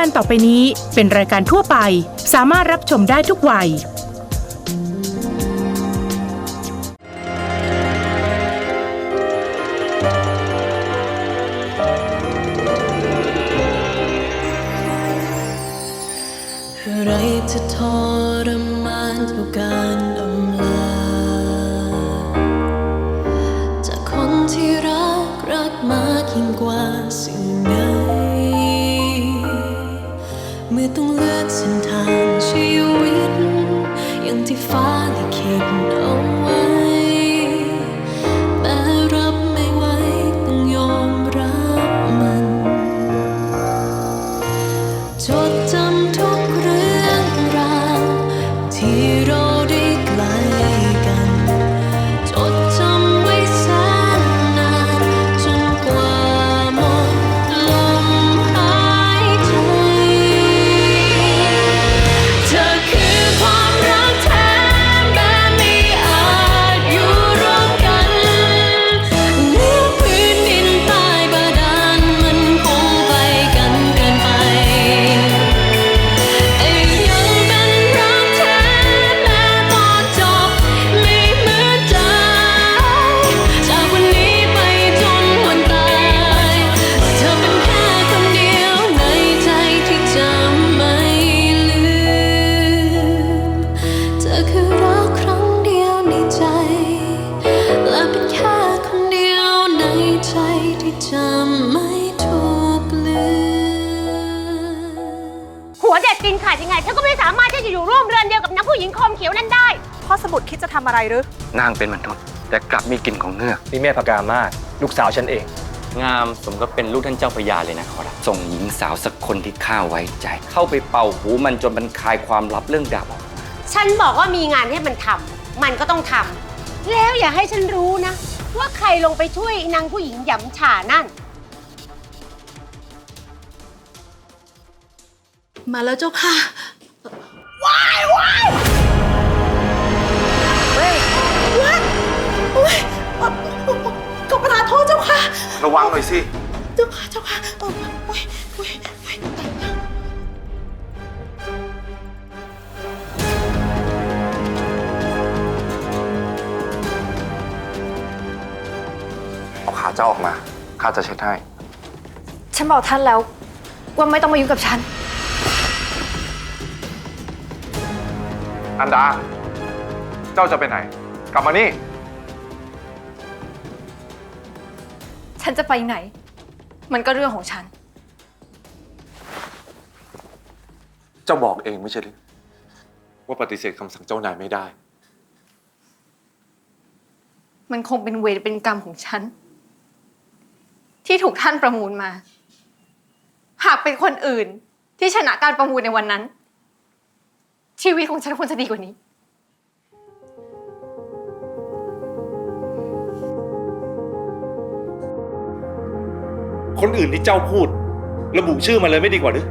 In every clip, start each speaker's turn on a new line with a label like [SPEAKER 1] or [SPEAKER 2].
[SPEAKER 1] การต่อไปนี้เป็นรายการทั่วไป สามารถรับชมได้ทุกวัย
[SPEAKER 2] อะไรจะทรมานกว่าการอำลา เมื่อ ห
[SPEAKER 3] ญิงคอมเขียวนั้นได้
[SPEAKER 4] พ่อสมุดคิดจะทำอะไรหรือ
[SPEAKER 5] นางเป็นมนุษย์ แต่กลับมีกลิ่นของเงือก
[SPEAKER 6] นี่แม่พกามาศลูกสาวฉันเอง
[SPEAKER 5] งามสมก็เป็นลูกท่านเจ้าพระยาเลยนะขอรับส่งหญิงสาวสักคนที่ข้าไว้ใจ เข้าไปเป่าหูมันจนมันคลายความลับเรื่องดาบออก
[SPEAKER 3] ฉันบอกว่ามีงานให้มันทำ มันก็ต้องทำ แล้วอย่าให้ฉันรู้นะ ว่าใครลงไปช่วยนางผู้หญิงหยำฉานั่น
[SPEAKER 2] มาแล้วเจ้าค่ะ
[SPEAKER 4] ก็ประทานโทษเจ้าค่ะ
[SPEAKER 7] ระวังหน่อยสิ
[SPEAKER 4] เจ้าค่ะ เจ้าค่ะเอออุ๊ยอุ๊ยอุ๊ยตายแล้ว
[SPEAKER 7] เอาขาเจ้าออกมา ข้าจะเช็ดให้
[SPEAKER 8] ฉันบอกท่านแล้ว ว่าไม่ต้องมายุ่งกับฉัน
[SPEAKER 7] อันดา เจ้าจะไปไหน กลับมานี่
[SPEAKER 8] ฉันจะไปไหน มันก็เรื่องของฉัน
[SPEAKER 7] เจ้าบอกเองไม่ใช่หรือว่าปฏิเสธคำสั่งเจ้านายไม่ได้
[SPEAKER 8] มันคงเป็นเวรเป็นกรรมของฉัน ที่ถูกท่านประมูลมา หากเป็นคนอื่นที่ชนะการประมูลในวันนั้น ชีวิตของฉันควรจะดีกว่านี้
[SPEAKER 9] คนอื่นที่เจ้าพูด ระบุชื่อมาเลยไม่ดีกว่าหรือ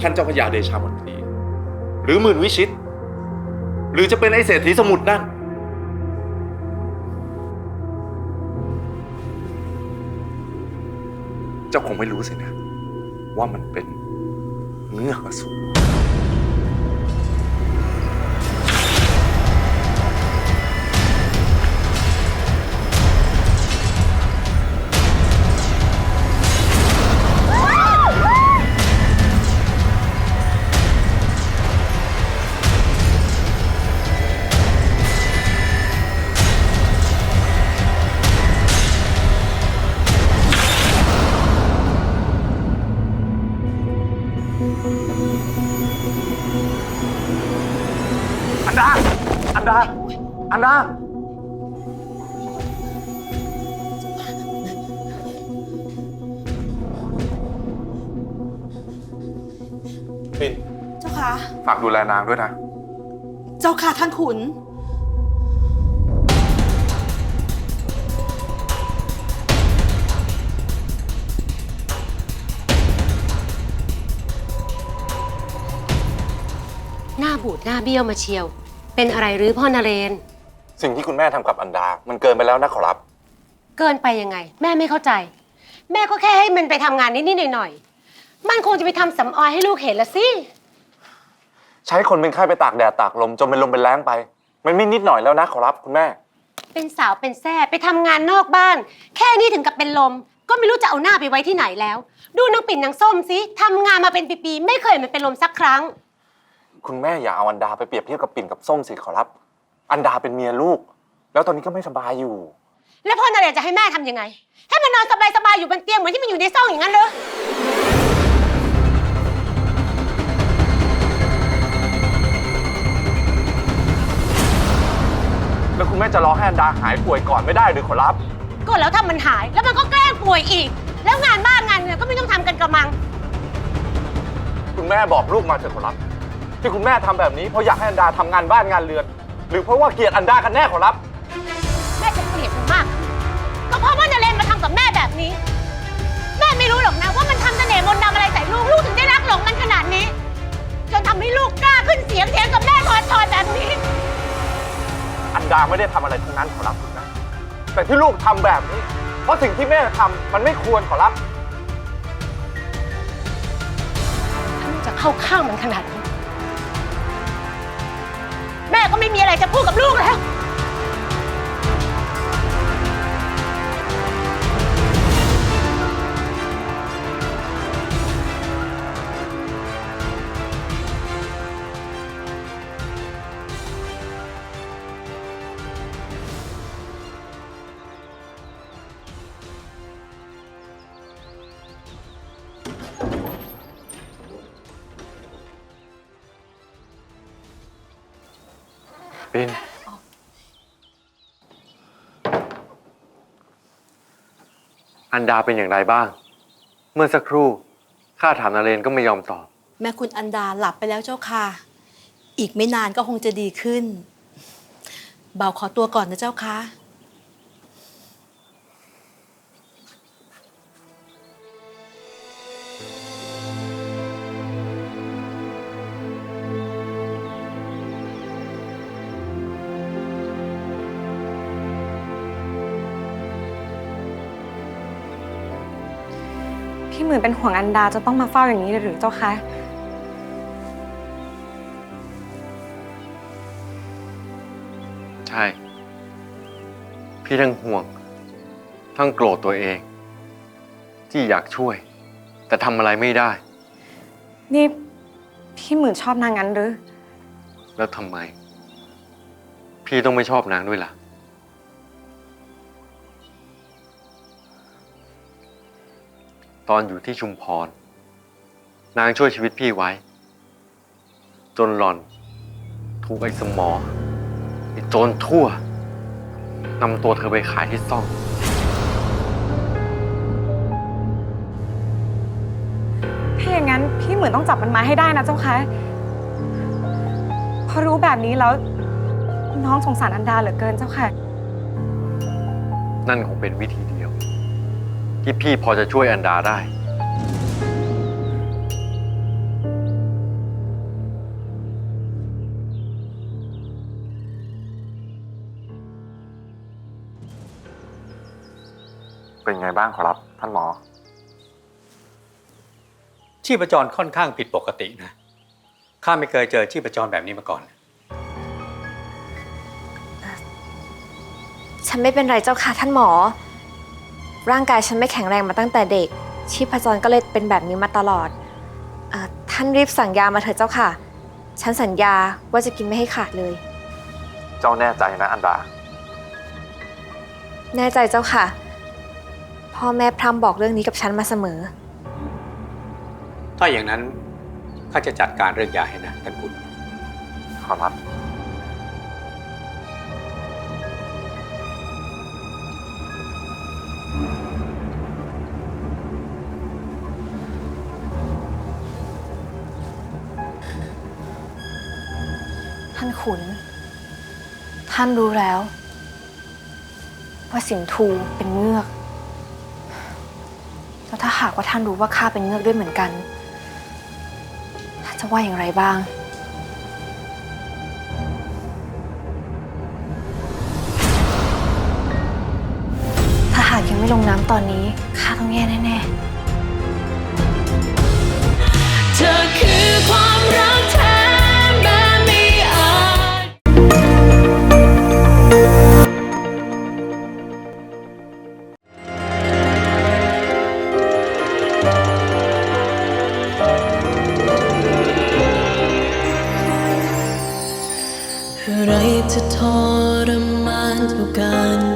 [SPEAKER 9] ท่านเจ้าพญาเดชามนตรีหรือหมื่นวิชิต หรือจะเป็นไอเศรษฐีสมุทรนั่น
[SPEAKER 7] เจ้าคงไม่รู้สินะ ว่ามันเป็นเงือกอสูร อันดา อันดา อันดา
[SPEAKER 9] ปิน
[SPEAKER 4] เจ้าค่ะ
[SPEAKER 7] ฝากดูแลนางด้วยนะ
[SPEAKER 4] เจ้าค่ะท่านขุน
[SPEAKER 3] หน้าบูดหน้าเบี้ยวมาเชียว เป็นอะไรหรือพ่อนเรน
[SPEAKER 7] สิ่งที่คุณแม่ทำกับอันดา มันเกินไปแล้วนะขอรับ
[SPEAKER 3] เกินไปยังไง แม่ไม่เข้าใจ แม่ก็แค่ให้มันไปทำงานนิดๆหน่อยๆมันคงจะไปทำสำออยให้ลูกเห็นละสิ
[SPEAKER 7] ใช้คนเป็นไข้ไปตากแดดตากลมจนเป็นลมเป็นแรงไป มันไม่นิดหน่อยแล้วนะขอรับคุณแม่
[SPEAKER 3] เป็นสาวเป็นแซ่ไปทำงานนอกบ้าน แค่นี้ถึงกับเป็นลม ก็ไม่รู้จะเอาหน้าไปไว้ที่ไหนแล้ว ดูนางปิ่นนางส้มสิทำงานมาเป็นปีๆไม่เคยมันเป็นลมสักครั้ง
[SPEAKER 7] คุณแม่อย่าเอาอันดาไปเปรียบเทียบกับปิ่นกับส้มสิขอรับ อันดาเป็นเมียลูก แล้วตอนนี้ก็ไม่สบายอยู่
[SPEAKER 3] แล้วพ่อนาเรศจะให้แม่ทำยังไง ให้มันนอนสบายๆอยู่บนเตียงเหมือนที่มันอยู่ในซ่องอย่างนั้นเหรอ
[SPEAKER 7] แล้วคุณแม่จะรอให้อันดาหายป่วยก่อนไม่ได้หรือขอรับ
[SPEAKER 3] ก็แล้วถ้ามันหายแล้วมันก็แกล้งป่วยอีก แล้วงานบ้านงานเงินก็ไม่ต้องทำกันกระมัง
[SPEAKER 7] คุณแม่บอกลูกมาเถอะขอรับ ที่คุณแม่ทำแบบนี้เพราะอยากให้อันดาทำงานบ้านงานเรือน หรือเพราะว่าเกลียดอันดากันแน่ขอรับ
[SPEAKER 3] แม่จะเกลียดมันมาก ก็เพราะว่านาเรนมาทำกับแม่แบบนี้ แม่ไม่รู้หรอกนะว่ามันทำเสน่ห์มนต์ดำอะไรใส่ลูก ลูกถึงได้รักหลงมันขนาดนี้ จนทำให้ลูกกล้าขึ้นเสียงเถียงกับแม่ทอนทอนแบบนี้
[SPEAKER 7] อันดาไม่ได้ทำอะไรทั้งนั้นขอรับคุณแม่แต่ที่ลูกทำแบบนี้ เพราะสิ่งที่แม่ทำมันไม่ควรขอรับ
[SPEAKER 3] ถ้าลูกจะเข้าข้างมันขนาดนี้แม่ ก็ไม่มีอะไรจะพูดกับลูกแล้ว
[SPEAKER 7] อันดาเป็นอย่างไรบ้าง เมื่อสักครู่ข้าถามนาเรนก็ไม่ยอมตอบ
[SPEAKER 4] แม่คุณอันดาหลับไปแล้วเจ้าค่ะ อีกไม่นานก็คงจะดีขึ้น เบาขอตัวก่อนนะเจ้าค่ะ
[SPEAKER 8] พี่หมื่นเป็นห่วงอันดาจะต้องมาเฝ้าอย่างนี้เลยหรือเจ้าคะ
[SPEAKER 5] ใช่ พี่ทั้งห่วง ทั้งโกรธตัวเอง ที่อยากช่วย แต่ทำอะไรไม่ได้
[SPEAKER 8] นี่พี่หมื่นชอบนางงั้นหรือ
[SPEAKER 5] แล้วทำไม พี่ต้องไม่ชอบนางด้วยล่ะ ตอนอยู่ที่ชุมพร นางช่วยชีวิตพี่ไว้ จนหล่อน ถูกไอ้สมอไอ้โจรทั่วนำตัวเธอไปขายที่ซ่อง
[SPEAKER 8] ถ้าอย่างนั้นพี่หมื่นต้องจับมันมาให้ได้นะเจ้าคะเพราะรู้แบบนี้แล้ว น้องสงสารอันดาเหลือเกินเจ้าค่ะ
[SPEAKER 5] นั่นคงเป็นวิธีเดียว ที่พี่พอจะช่วยอันดาได้
[SPEAKER 7] เป็นไงบ้างขอรับ ท่านหมอ
[SPEAKER 10] ชีพจรค่อนข้างผิดปกตินะ ข้าไม่เคยเจอชีพจรแบบนี้มาก่อน
[SPEAKER 11] ฉันไม่เป็นไรเจ้าค่ะท่านหมอ ร่างกายฉันไม่แข็งแรงมาตั้งแต่เด็ก ชีพจรก็เลยเป็นแบบนี้มาตลอดเออท่านรีบสั่งยามาเถอะเจ้าค่ะ ฉันสัญญาว่าจะกินไม่ให้ขาดเลย
[SPEAKER 7] เจ้าแน่ใจนะอันดา
[SPEAKER 11] แน่ใจเจ้าค่ะ พ่อแม่พร่ำบอกเรื่องนี้กับฉันมาเสมอ
[SPEAKER 10] ถ้าอย่างนั้นข้าจะจัดการเรื่องยาให้นะท่านคุณ
[SPEAKER 7] ขอรับ
[SPEAKER 11] ท่านขุน ท่านรู้แล้ว ว่าสินทูเป็นเงือก แล้วถ้าหากว่าท่านรู้ว่าข้าเป็นเงือกด้วยเหมือนกัน ท่านจะว่าอย่างไรบ้างถ้าหากยังไม่ลงน้ำตอนนี้ข้าต้องแย่แน่ๆ
[SPEAKER 2] อะไร จะทรมานเท่าการ